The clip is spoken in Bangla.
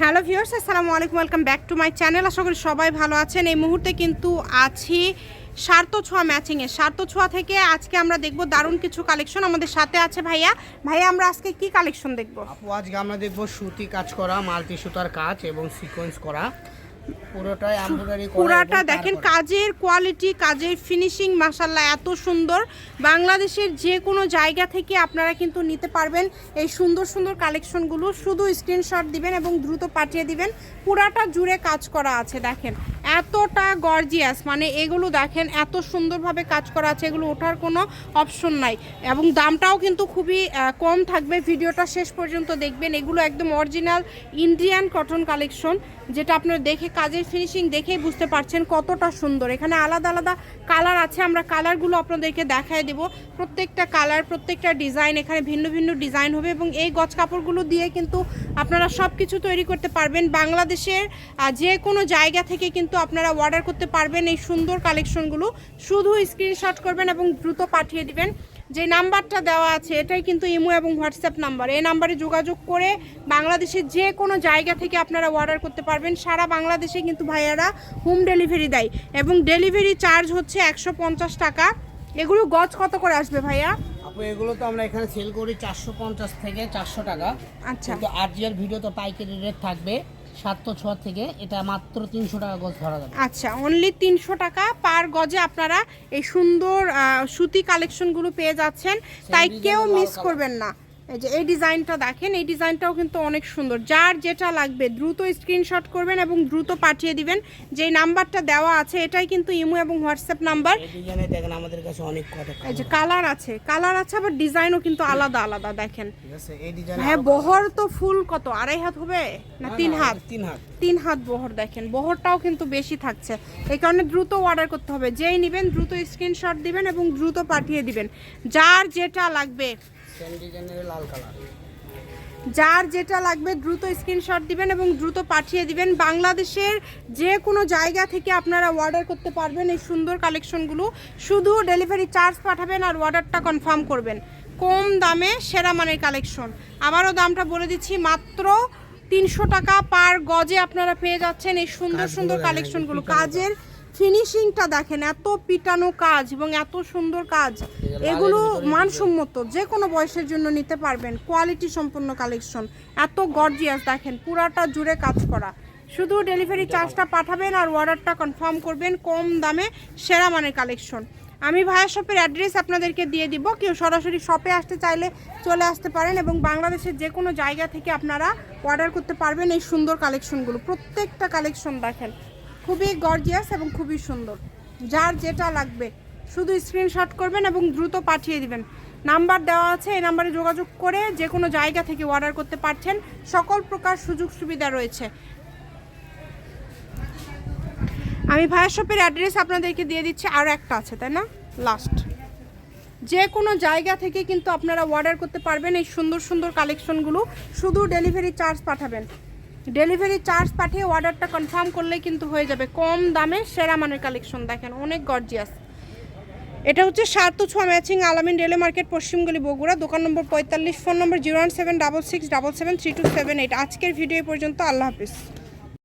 হ্যালো ভিউয়ার্স, আসসালামু আলাইকুম, welcome back to my channel. আশা করি সবাই ভালো আছেন। এই মুহূর্তে কিন্তু আছি সার্ত ছোঁয়া ম্যাচিংয়ে সার্ত ছোঁয়া থেকে আজকে আমরা দেখব দারুণ কিছু কালেকশন আমাদের সাথে আছে ভাইয়া। ভাইয়া, আমরা আজকে কি কালেকশন দেখব? আপু, আজকে আমরা দেখব সুতি কাজ করা, মাল্টি সুতার কাজ এবং সিকোয়েন্স করা। পুরোটাই এমব্রয়ডারি পুরাটা দেখেন কাজের কোয়ালিটি কাজের ফিনিশিং মাসাল্লাহ এত সুন্দর। বাংলাদেশের যে কোনো জায়গা থেকে আপনারা কিন্তু নিতে পারবেন এই সুন্দর সুন্দর কালেকশনগুলো শুধু স্ক্রিনশট দিবেন এবং দ্রুত পাঠিয়ে দিবেন। পুরাটা জুড়ে কাজ করা আছে দেখেন। এতটা গর্জিয়াস মানে এগুলো দেখেন, এত সুন্দরভাবে কাজ করা আছে, এগুলো ওঠার কোনো অপশন নাই। এবং দামটাও কিন্তু খুবই কম থাকবে। ভিডিওটা শেষ পর্যন্ত দেখবেন। এগুলো একদম অরিজিনাল ইন্ডিয়ান কটন কালেকশন যেটা আপনারা দেখে, কাজের ফিনিশিং দেখেই বুঝতে পারছেন কতটা সুন্দর। এখানে আলাদা আলাদা কালার আছে। আমরা কালারগুলো আপনাদেরকে দেখায় দেব। প্রত্যেকটা কালার প্রত্যেকটা ডিজাইন এখানে ভিন্ন ভিন্ন ডিজাইন হবে এবং এই গজ কাপড়গুলো দিয়ে কিন্তু আপনারা সব কিছু তৈরি করতে পারবেন। বাংলাদেশের যে কোনো জায়গা থেকে কিন্তু আপনারা অর্ডার করতে পারবেন এই সুন্দর কালেকশনগুলো শুধু স্ক্রিনশট করবেন এবং দ্রুত পাঠিয়ে দিবেন। যে নাম্বারটা দেওয়া আছে এটাই কিন্তু ইমো এবং হোয়াটসঅ্যাপ নাম্বার। এই নাম্বারে যোগাযোগ করে বাংলাদেশের যে কোনো জায়গা থেকে আপনারা অর্ডার করতে পারবেন। সারা বাংলাদেশে কিন্তু ভাইয়ারা হোম ডেলিভারি দেয়। এবং ডেলিভারি চার্জ হচ্ছে একশো পঞ্চাশ টাকা। এগুলো গজ কত করে আসবে ভাইয়া? আপু এগুলো তো আমরা এখানে সেল করি চারশো পঞ্চাশ থেকে চারশো টাকা। আচ্ছা। কিন্তু আরজিআর ভিডিও তো পাইকারি রেট থাকবে। সাতশো ছ থেকে এটা মাত্র তিনশো টাকা গজ ধরা যাবে। আচ্ছা অনলি তিনশো টাকা পার গজে আপনারা এই সুন্দর সুতি কালেকশনগুলো পেয়ে যাচ্ছেন। তাই কেউ মিস করবেন না। এই যে এই ডিজাইনটা দেখেন এই ডিজাইনটাও কিন্তু অনেক সুন্দর। যার যেটা লাগবে দ্রুত স্ক্রিনশট করবেন এবং দ্রুত পাঠিয়ে দিবেন। যে নাম্বারটা দেওয়া আছে এটাই কিন্তু ইমো এবং হোয়াটসঅ্যাপ নাম্বার। দেখেন আমাদের কাছে অনেক এই যে কালার আছে। কালার আছে আবার ডিজাইনও কিন্তু আলাদা আলাদা দেখেন। হ্যাঁ বহর তো ফুল কত? আড়াই হাত হবে? না তিন হাত? তিন হাত। তিন হাত বহর দেখেন। বহরটাও কিন্তু বেশি থাকছে। এই কারণে দ্রুত অর্ডার করতে হবে। যেই নেবেন দ্রুত স্ক্রিনশট দিবেন এবং দ্রুত পাঠিয়ে দিবেন। যার যেটা লাগবে সেম ডিজাইনের লাল কালার যার যেটা লাগবে দ্রুত স্ক্রিনশট দিবেন এবং দ্রুত পাঠিয়ে দিবেন। বাংলাদেশের যে কোনো জায়গা থেকে আপনারা অর্ডার করতে পারবেন এই সুন্দর কালেকশনগুলো শুধু ডেলিভারি চার্জ পাঠাবেন আর অর্ডারটা কনফার্ম করবেন। কম দামে সেরা মানের কালেকশন আবারও দামটা বলে দিচ্ছি মাত্র তিনশো টাকা পার গজে আপনারা পেয়ে যাচ্ছেন এই সুন্দর সুন্দর কালেকশনগুলো কাজের ফিনিশিংটা দেখেন এত পিটানো কাজ এবং এত সুন্দর কাজ এগুলো মানসম্মত যে কোনো বয়সের জন্য নিতে পারবেন কোয়ালিটি সম্পন্ন কালেকশন এত গর্জিয়াস দেখেন পুরাটা জুড়ে কাজ করা। শুধু ডেলিভারি চার্জটা পাঠাবেন আর অর্ডারটা কনফার্ম করবেন কম দামে সেরা মানের কালেকশন আমি ভাইয়া শপের অ্যাড্রেস আপনাদেরকে দিয়ে দিব কেউ সরাসরি শপে আসতে চাইলে চলে আসতে পারেন এবং বাংলাদেশের যে কোনো জায়গা থেকে আপনারা অর্ডার করতে পারবেন এই সুন্দর কালেকশনগুলো প্রত্যেকটা কালেকশন দেখেন খুবই গর্জিয়াস এবং খুবই সুন্দর। যার যেটা লাগবে, শুধু স্ক্রিনশট করবেন এবং দ্রুত পাঠিয়ে দিবেন। নাম্বার দেওয়া আছে, এই নাম্বারে যোগাযোগ করে যে কোনো জায়গা থেকে অর্ডার করতে পারছেন, সকল প্রকার সুযোগ সুবিধা রয়েছে। আমি ভাইয়ের শপের অ্যাড্রেস আপনাদেরকে দিয়ে দিচ্ছি আরও একটা আছে, তাই না? লাস্ট যে কোনো জায়গা থেকে কিন্তু আপনারা অর্ডার করতে পারবেন এই সুন্দর সুন্দর কালেকশনগুলো শুধু ডেলিভারি চার্জ পাঠাবেন। ডেলিভারি চার্জ পাঠিয়ে অর্ডারটা কনফার্ম করলে কিন্তু হয়ে যাবে। কম দামে সেরা মানের কালেকশন দেখেন, অনেক গর্জিয়াস এটা হচ্ছে সাত ছোঁয়া ম্যাচিং আলামিন রেলে মার্কেট পশ্চিমগুলি বগুড়া, দোকান নম্বর পঁয়তাল্লিশ phone number zero one seven double six double seven three two seven eight আজকের ভিডিও পর্যন্ত, আল্লাহ হাফিজ।